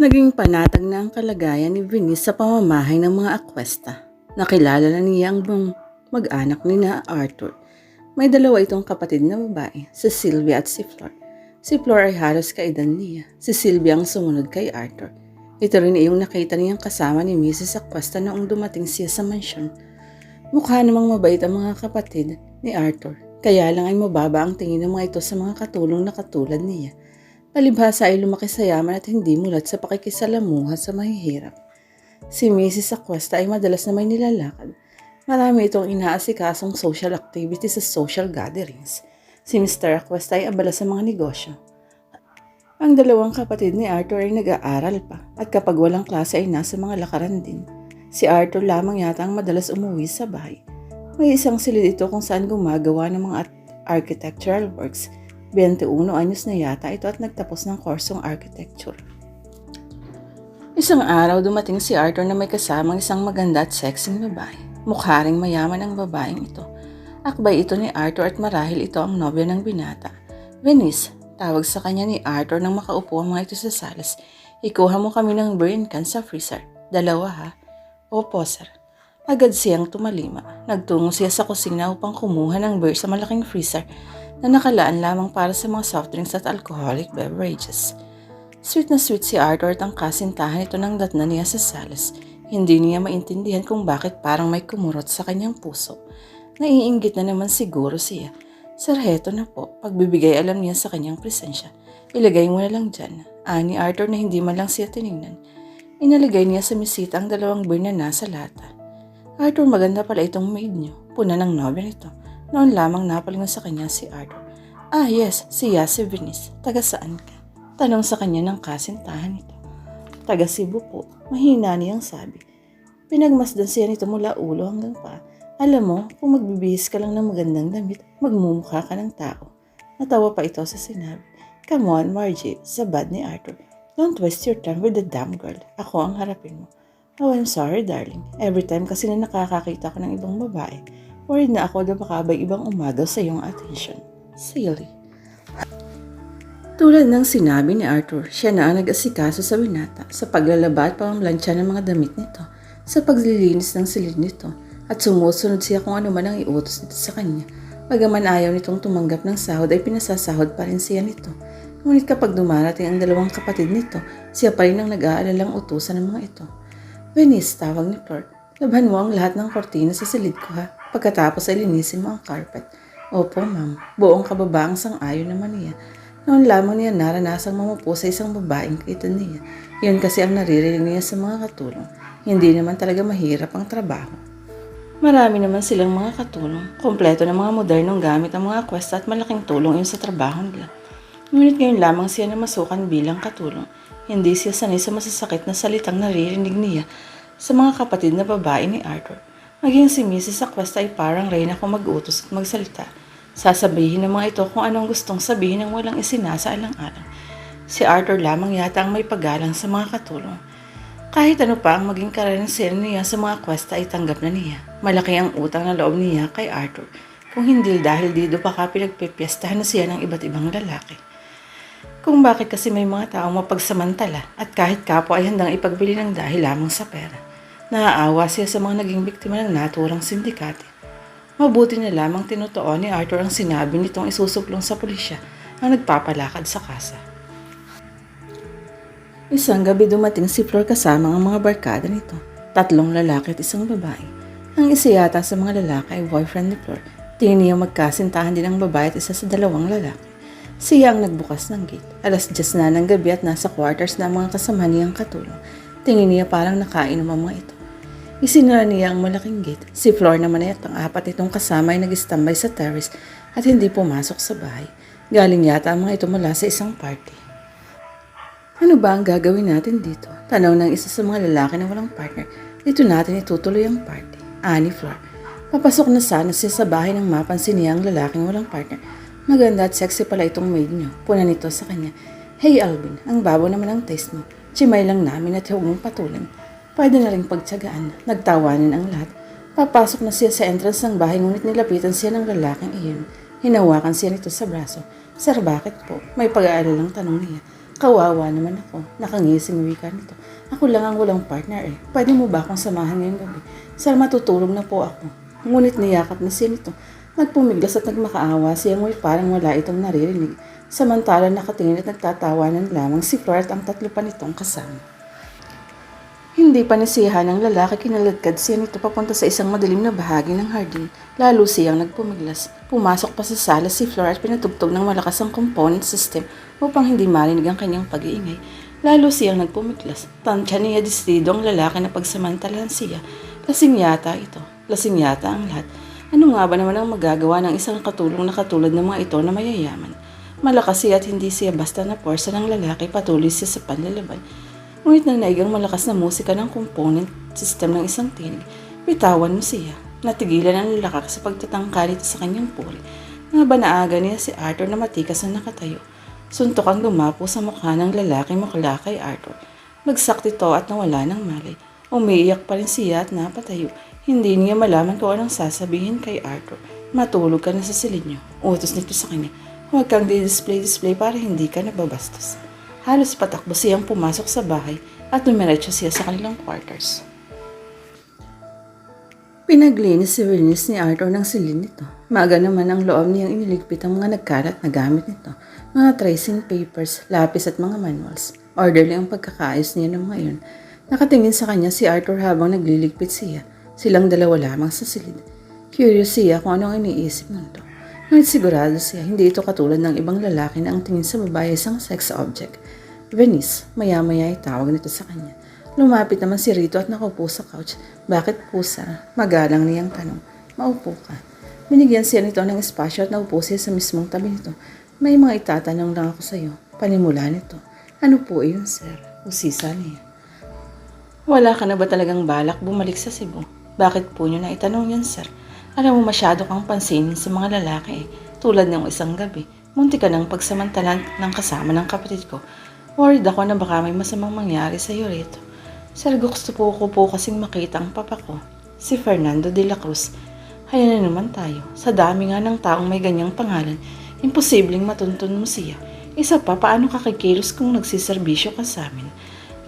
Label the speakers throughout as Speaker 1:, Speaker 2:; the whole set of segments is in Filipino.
Speaker 1: Naging panatag na ang kalagayan ni Venice sa pamamahay ng mga akwesta. Nakilala na niya ang mag-anak ni na Arthur. May dalawa itong kapatid na babae, si Sylvia at si Flor. Si Flor ay halos kaedan niya. Si Sylvia ang sumunod kay Arthur. Ito rin ay yung nakita niyang kasama ni Mrs. Aquesta noong dumating siya sa mansyon. Mukha namang mabait ang mga kapatid ni Arthur. Kaya lang ay mababa ang tingin ng mga ito sa mga katulong na katulad niya. Palibhasa ay lumaki sa yaman at hindi mulat sa pakikisalamuha sa mahihirap. Si Mrs. Aquesta ay madalas na may nilalakad. Marami itong inaasikasong social activities sa social gatherings. Si Mr. Aquesta ay abala sa mga negosyo. Ang dalawang kapatid ni Arthur ay nag-aaral pa at kapag walang klase ay nasa mga lakaran din. Si Arthur lamang yata ang madalas umuwi sa bahay. May isang silid ito kung saan gumagawa ng mga architectural works 21 anyos na yata ito at nagtapos ng kursong architecture. Isang araw dumating si Arthur na may kasamang isang maganda at sexing babae. Mukha ring mayaman ang babaeng ito. Akbay ito ni Arthur at marahil ito ang nobya ng binata. Venice, tawag sa kanya ni Arthur nang makaupo ang mga ito sa salas. Ikuha mo kami ng beer can sa freezer. Dalawa ha? Opo, sir. Agad siyang tumalima. Nagtungo siya sa kusina upang kumuha ng beer sa malaking freezer na nakalaan lamang para sa mga soft drinks at alcoholic beverages. Sweet na sweet si Arthur at ang kasintahan ito ng datna niya sa salas. Hindi niya maintindihan kung bakit parang may kumurot sa kanyang puso. Naiinggit na naman siguro siya. Sir, heto na po. Pagbibigay alam niya sa kanyang presensya. Ilagay mo na lang dyan. Ani Arthur na hindi man lang siya tinignan. Inalagay niya sa misita ang dalawang beer na nasa lata. Arthur, maganda pala itong maid niyo. Puna ng nobya nito. Noon lamang napalingon sa kanya si Arthur. Ah, yes, si Venice. Taga saan ka? Tanong sa kanya ng kasintahan nito. Taga Cebu po. Mahina niyang sabi. Pinagmasdan siya nito mula ulo hanggang pa. Alam mo, kung magbibihis ka lang ng magandang damit, magmumukha ka ng tao. Natawa pa ito sa sinabi. Come on, Margie, sabad ni Arthur. Don't waste your time with the damn girl. Ako ang harapin mo. Oh, I'm sorry, darling. Every time kasi na nakakakita ko ng ibang babae, worried na ako na baka ba ibang umagaw sa iyong attention. Silly. Tulad ng sinabi ni Arthur, siya na ang nag-asikaso sa binata sa paglalaba at pamamlansya ng mga damit nito, sa paglilinis ng silid nito, at sumusunod siya kung ano man ang iutos nito sa kanya. Bagaman ayaw nitong tumanggap ng sahod ay pinasasahod pa rin siya nito. Ngunit kapag dumarating ang dalawang kapatid nito, siya pa rin ang nag-aalalang utusan ng mga ito. Venice, tawag ni Flor, labhan mo ang lahat ng kortina sa silid ko ha. Pagkatapos ay linisin mo ang carpet. Opo, ma'am. Buong kababaang sang-ayon naman niya. Noon lamang niya naranasang mamupo sa isang babaeng kaitan niya. Yun kasi ang naririnig niya sa mga katulong. Hindi naman talaga mahirap ang trabaho. Marami naman silang mga katulong. Kompleto ng mga modernong gamit ang mga kwesta at malaking tulong yun sa trabaho nila. Ngunit ngayon lamang siya na masukan bilang katulong. Hindi siya sanay sa masasakit na salitang naririnig niya sa mga kapatid na babae ni Arthur. Maging si Mrs. Aquesta ay parang reyna kung mag-utos at magsalita. Sasabihin ng mga ito kung anong gustong sabihin ng walang isinasaalang-alang. Si Arthur lamang yata ang may paggalang sa mga katulong. Kahit ano pa ang maging karanasan niya sa mga kwesta ay tanggap na niya. Malaki ang utang na loob niya kay Arthur. Kung hindi dahil dito baka pinagpipiestahan na siya ng iba't ibang lalaki. Kung bakit kasi may mga taong mapagsamantala at kahit kapwa ay handang ipagbili ng dahil lamang sa pera. Naaawa siya sa mga naging biktima ng naturang sindikate. Mabuti na lamang tinutuon ni Arthur ang sinabi nitong isusuplong sa pulisya ang nagpapalakad sa kasa. Isang gabi dumating si Flor kasama ang mga barkada nito. Tatlong lalaki at isang babae. Ang isa yata sa mga lalaki ay boyfriend ni Flor. Tingin niya magkasintahan din ang babae at isa sa dalawang lalaki. Siya ang nagbukas ng gate. Alas 10 na ng gabi at nasa quarters na ang mga kasama niyang katulong. Tingin niya parang nakainom ang mga ito. Isinara niya ang malaking gate. Si Flor naman ay at ang apat itong kasama ay nag-standby sa terrace at hindi pumasok sa bahay. Galing yata ang mga ito mula sa isang party. Ano ba ang gagawin natin dito? Tanaw ng isa sa mga lalaki na walang partner. Dito natin itutuloy ang party. Ani Flor. Papasok na sana siya sa bahay nang mapansin niya ang lalaking walang partner. Maganda at sexy pala itong maid niyo. Puna nito sa kanya. Hey Alvin, ang babo naman ang taste mo. Chimay lang namin at huwag mong patulan. Pwede na rin pagtsagaan. Nagtawanan ang lahat. Papasok na siya sa entrance ng bahay ngunit nilapitan siya ng lalaking iyon. Hinawakan siya nito sa braso. Sir, bakit po? May pag-aalalang tanong niya. Kawawa naman ako. Nakangising wika nito. Ako lang ang walang partner eh. Pwede mo ba akong samahan ngayong gabi? Sir, matutulog na po ako. Ngunit niyakap na siya nito. Nagpumiglas at nagmakaawa siya ngunit parang wala itong naririnig. Samantala nakatingin at nagtatawanan lamang si Flor at ang tatlo pa nitong kasama. Hindi pa nasiyahan ng lalaki kinaladkad siya nito papunta sa isang madilim na bahagi ng hardin. Lalo siyang nagpumiglas. Pumasok pa sa sala si Flor at pinatugtog ng malakas ang component system upang hindi marinig ang kanyang pag-iingay. Lalo siyang nagpumiglas. Tansya niya distido ang lalaki na pagsamantalahan siya. Lasing yata ito. Lasing yata ang lahat. Ano nga ba naman ang magagawa ng isang katulong na katulad ng mga ito na mayayaman? Malakas siya at hindi siya basta na porsa ng lalaki patuloy siya sa panlalaban. Ngunit nang naigang malakas na musika ng component system ng isang tinig, bitawan mo siya. Natigilan ang lalaki sa pagtatangkalit sa kanyang puri. Nabanaaga niya si Arthur na matikas na nakatayo. Suntok ang dumapo sa mukha ng lalaki mukla kay Arthur. Bagsak ito at nawala ng malay. Umiiyak pa rin siya at napatayo. Hindi niya malaman kung anong sasabihin kay Arthur. Matulog ka na sa silid niyo. Utos nito sa kanya. Huwag kang di-display-display para hindi ka nababastos. Halos patakbo siyang pumasok sa bahay at dumiretso siya sa kanilang quarters. Pinaglinis si Willis ni Arthur ng silid nito. Maaga naman ang loob niyang iniligpit ang mga nagkalat na gamit nito. Mga tracing papers, lapis at mga manuals. Orderly ang pagkakaayos niya ng mga iyon. Nakatingin sa kanya si Arthur habang nagliligpit siya. Silang dalawa lamang sa silid. Curious siya kung anong iniisip ng ito. Ngunit sigurado siya, hindi ito katulad ng ibang lalaki na ang tingin sa babae isang sex object. Venice, maya-maya ay tawag nito sa kanya. Lumapit naman si Rito at nakaupo sa couch. Bakit pusa? Magalang niyang tanong. Maupo ka. Binigyan siya nito ng espasyo at naupo siya sa mismong tabi nito. May mga itatanong lang ako sa iyo. Panimula nito. Ano po iyon, sir? Usisa niya. Wala ka na ba talagang balak bumalik sa Cebu? Bakit po niyo na itanong yan, sir? Alam mo masyado kang pansinin sa mga lalaki eh. Tulad ng isang gabi, munti ka ng pagsamantalan ng kasama ng kapatid ko. Worried ako na baka may masamang mangyari sa iyo rito. Sir, gusto po ko po kasing makita ang papa ko, si Fernando de la Cruz. Haya na naman tayo. Sa dami nga ng taong may ganyang pangalan, imposibleng matuntun mo siya. Isa pa, paano ka kikilos kung nagsiservisyo ka sa amin?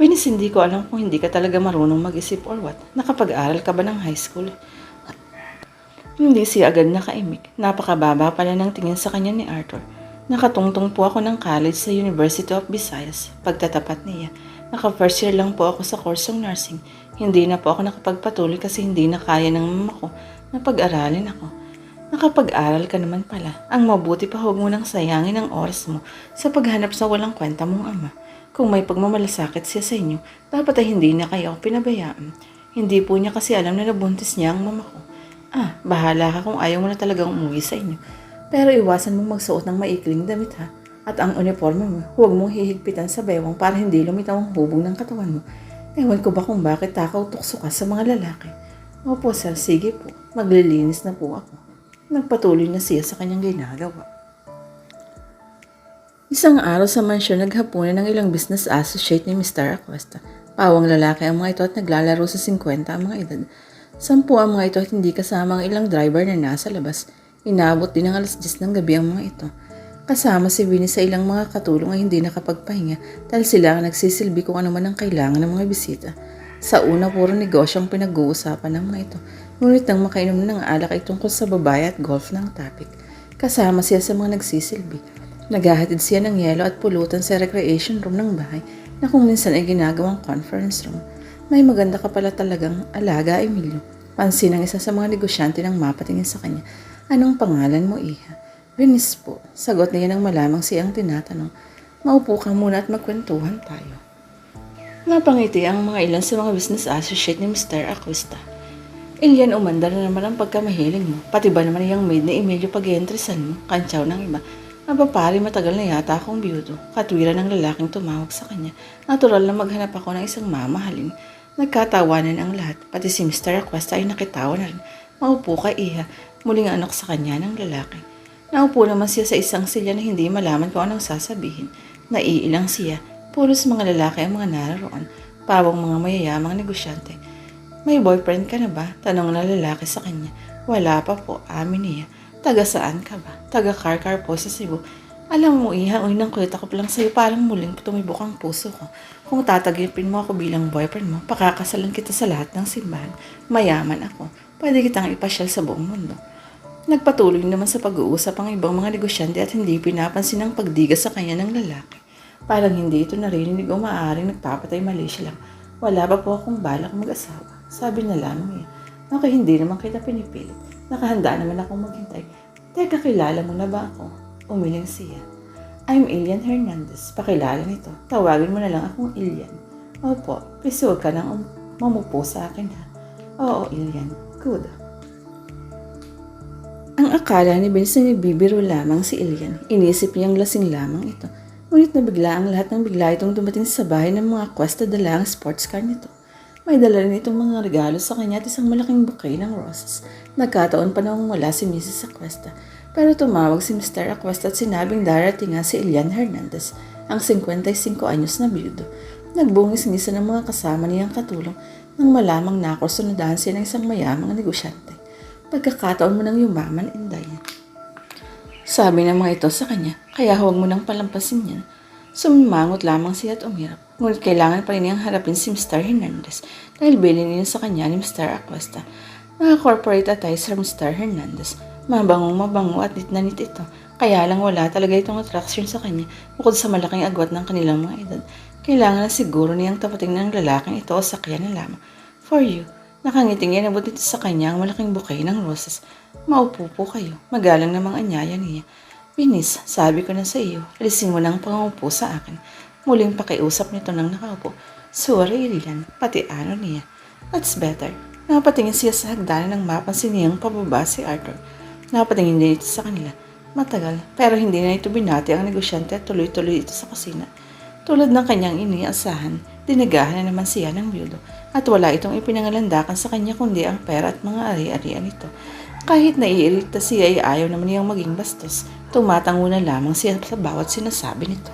Speaker 1: Winis, hindi ko alam kung hindi ka talaga marunong mag-isip or what. Nakapag-aral ka ba ng high school? Hindi siya agad nakaimik. Napakababa pala ng tingin sa kanya ni Arthur. Nakatungtong po ako ng college sa University of Visayas. Pagtatapat niya, naka first year lang po ako sa kursong nursing. Hindi na po ako nakapagpatuloy kasi hindi na kaya ng mama ko na pag-aralin ako. Nakapag-aral ka naman pala. Ang mabuti pa huwag mo nang sayangin ang oras mo sa paghanap sa walang kwenta mong ama. Kung may pagmamalasakit siya sa inyo, dapat ay hindi na kayo pinabayaan. Hindi po niya kasi alam na nabuntis niya ang mama ko. Ah, bahala ka kung ayaw mo na talagang umuwi sa inyo. Pero iwasan mong magsuot ng maikling damit ha. At ang uniforme mo, huwag mong hihigpitan sa bewang para hindi lumitaw ang hubog ng katawan mo. Ewan ko ba kung bakit takaw tukso ka sa mga lalaki. Opo sir, sige po. Maglilinis na po ako. Nagpatuloy na siya sa kanyang ginagawa. Isang araw sa mansyon naghapunan ng ilang business associate ni Mr. Acosta. Pawang lalaki ang mga ito at naglalaro sa 50 ang mga edad. Sampu ang mga ito at hindi kasama ang ilang driver na nasa labas. Inabot din ng alas 10 ng gabi ang mga ito. Kasama si Winnie sa ilang mga katulong ay hindi nakapagpahinga dahil sila ang nagsisilbi kung ano man ang kailangan ng mga bisita. Sa una, puro negosyo ang pinag-uusapan ng mga ito. Ngunit nang makainom ng alak ay tungkol sa babae at golf ng topic. Kasama siya sa mga nagsisilbi. Naghahatid siya ng yelo at pulutan sa recreation room ng bahay na kung minsan ay ginagawang conference room. May maganda ka pala talagang alaga, Emilio. Pansin ng isa sa mga negosyante nang mapatingin sa kanya. Anong pangalan mo, Iha? Venice po. Sagot niya nang malamang siyang tinatanong. Maupo ka muna at magkwentuhan tayo. Napangiti ang mga ilan sa mga business associate ni Mr. Acosta. Ilian umanda na naman ang pagkamahiling mo. Pati ba naman yung maid ni Emilio pag-entresan mo? Kantsaw ng iba. Aba pare, matagal na yata akong biyudo. Katwiran ng lalaking tumawag sa kanya. Natural na maghanap ako ng isang mamahalin. Nagkatawanan ang lahat. Pati si Mr. Acosta ay nakitawa na rin. Maupo ka, iha. Muling anak sa kanya ng lalaki. Naupo naman siya sa isang silya na hindi malaman kung anong sasabihin. Naiilang siya. Pulos mga lalaki ang mga nararoon. Pawang mga mayayamang negosyante. May boyfriend ka na ba? Tanong na lalaki sa kanya. Wala pa po, amin niya. Taga saan ka ba? Taga Karkar po sa Cebu. Alam mo, Iha, uy, nang kulit ako lang sa'yo, parang muling tumibok ang puso ko. Kung tatagipin mo ako bilang boyfriend mo, pakakasalan kita sa lahat ng simbahan. Mayaman ako. Pwede kitang ipasyal sa buong mundo. Nagpatuloy naman sa pag-uusap ang ibang mga negosyante at hindi pinapansin ang pagdiga sa kanya ng lalaki. Parang hindi ito narinig o maaaring nagpapatay mali siya lang. Wala pa po akong balak mag-asawa. Sabi na lamang niya. Okay, hindi naman kita pinipilit. Nakahanda naman akong maghintay. Teka, kilala mo na ba ako? Umiling siya. I'm Ilian Hernandez. Pakilala nito. Tawagin mo na lang akong Ilian. Opo, please huwag ka nang um- mamupo sa akin ha. Oo, Ilian. Good. Ang akala ni Vince na nagbibiro lamang si Ilian. Inisip niyang lasing lamang ito. Ngunit nabigla ang lahat ng bigla itong dumating sa bahay ng mga Cuesta dala ang sports car nito. May dala rin itong mga regalo sa kanya at isang malaking bouquet ng roses. Nagkataon pa nang wala si Mrs. Aquesta. Pero tumawag si Mr. Aquesta at sinabing darating nga si Elian Hernandez, ang 55 anyos na biyudo. Nagbungis-ngisa ng mga kasama niyang katulong nang malamang nakursunodahan siya ng isang mayamang negosyante. Pagkakataon mo nang yumaman, Inday. Sabi ng mga ito sa kanya, kaya huwag mo nang palampasin yan. Sumimangot lamang siya at umirap. Ngunit kailangan pa rin niyang harapin si Mr. Hernandez dahil bilhin niya sa kanya ni Mr. Acosta. Naka-corporate attire sa Mr. Hernandez. Mabangong mabango at nit na nit ito. Kaya lang wala talaga itong attraction sa kanya bukod sa malaking agwat ng kanilang mga edad. Kailangan na siguro niyang tapating ng lalaking ito o sakyan na lamang. For you, nakangiting yan abot sa kanya ang malaking bouquet ng roses. Maupo po kayo. Magalang namang anyaya niya. Binis, sabi ko na sa iyo, alisin mo ng pangupo sa akin. Muling pakiusap nito nang nakaupo. Sorry, Rilan, pati ano niya. That's better. Napatingin siya sa hagdanan nang mapansin niyang pababa si Arthur. Napatingin din ito sa kanila. Matagal, pero hindi na ito binati ang negosyante at tuloy-tuloy ito sa kusina. Tulad ng kanyang iniasahan, dinagahan na naman siya ng byudo at wala itong ipinangalandakan sa kanya kundi ang pera at mga ari-arian nito. Kahit naiirita siya ay ayaw naman niyang maging bastos, tumatango na lamang siya sa bawat sinasabi nito.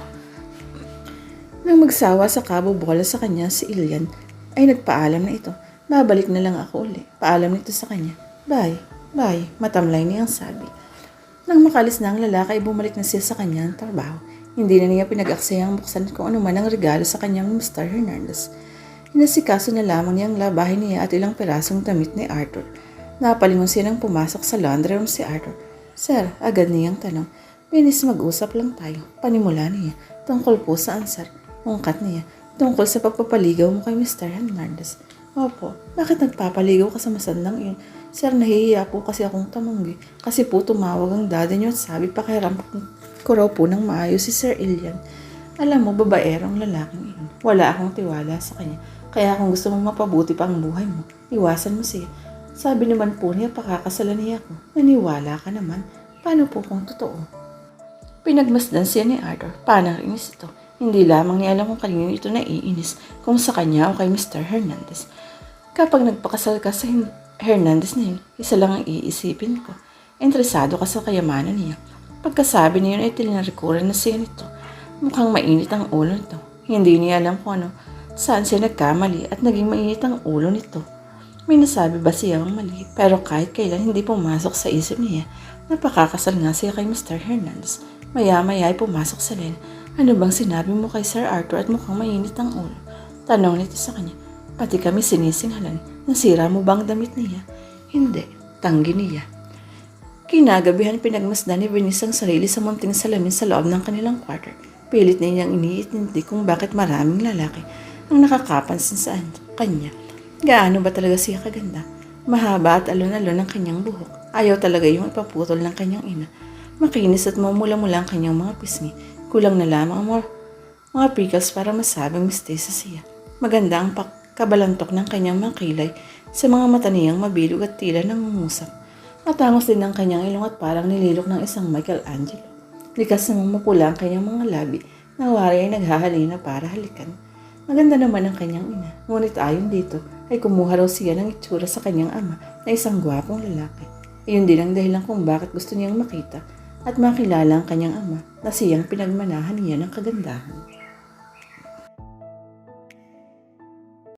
Speaker 1: Nang magsawa sa kabobola sa kanya si Ilian, ay nagpaalam na ito. Babalik na lang ako uli. Paalam nito sa kanya. Bye, bye, matamlay niyang sabi. Nang makalis na ang lalaki bumalik na siya sa kanyang trabaho. Hindi na niya pinag-aksayang buksan kung ano man ang regalo sa kanyang Mr. Hernandez. Inasikaso na lamang niya ang labahin niya at ilang pirasong damit ni Arthur. Napalingon siya nang pumasok sa laundry room si Arthur. Sir, agad niyang tanong. Binis mag-usap lang tayo. Panimula niya. Tungkol po sa ansar. Ungkat niya. Tungkol sa pagpapaligaw mo kay Mr. Hernandez. Opo, bakit nagpapaligaw ka sa masandang iyon? Sir, nahihiya po kasi akong tamanggi. Kasi po tumawag ang daddy niyo at sabi pakiram ko raw po ng maayos si Sir Ilian. Alam mo, babaerong lalaking iyon. Wala akong tiwala sa kanya. Kaya kung gusto mong mapabuti pa ang buhay mo, iwasan mo siya. Sabi naman po niya, pakakasalan niya ako. Naniwala ka naman. Paano po kung totoo? Pinagmasdan siya ni Arthur. Paano inis ito? Hindi lamang niya alam kung kanino ito naiinis, kung sa kanya o kay Mr. Hernandez. Kapag nagpakasal ka sa Hernandez na yun, isa lang ang iisipin ko. Interesado ka sa kayamanan niya. Pagkasabi niya yun ay tilinarikuran na siya nito. Mukhang mainit ang ulo nito. Hindi niya alam kung ano, saan siya nagkamali at naging mainit ang ulo nito. May nasabi ba siya ang mali? Pero kahit kailan hindi pumasok sa isip niya, napakakasal nga siya kay Mr. Hernandez. Maya-maya ay pumasok sa Len. Ano bang sinabi mo kay Sir Arthur at mukhang mainit ang ulo? Tanong nito sa kanya. Pati kami sinisinghalan. Nasira mo bang damit niya? Hindi. Tanggi niya. Kinagabihan pinagmasdan ni Venice ang sarili sa munting salamin sa loob ng kanilang quarter. Pilit na niyang iniintindi kung bakit maraming lalaki ang nakakapansin sa kanya. Gaano ba talaga siya kaganda? Mahaba at alon-alon ang kanyang buhok. Ayaw talaga yung ipaputol ng kanyang ina. Makinis at mamula-mula ang kanyang mga pisngi. Kulang na lamang ang mga, mga prickles para masabing mistesa siya. Maganda ang kabalantok ng kanyang mga kilay sa mga mata niyang mabilog at tila nangungusap. Matangos din ang kanyang ilong at parang nililok ng isang Michelangelo. Likas namang mapula ang kanyang mga labi na wari ay naghahalina para halikan. Maganda naman ang kanyang ina. Ngunit ayon dito ay kumuha raw siya ng itsura sa kanyang ama na isang gwapong lalaki. Iyon din ang dahilan kung bakit gusto niyang makita at makilala ang kanyang ama na siyang pinagmanahan niya ng kagandahan.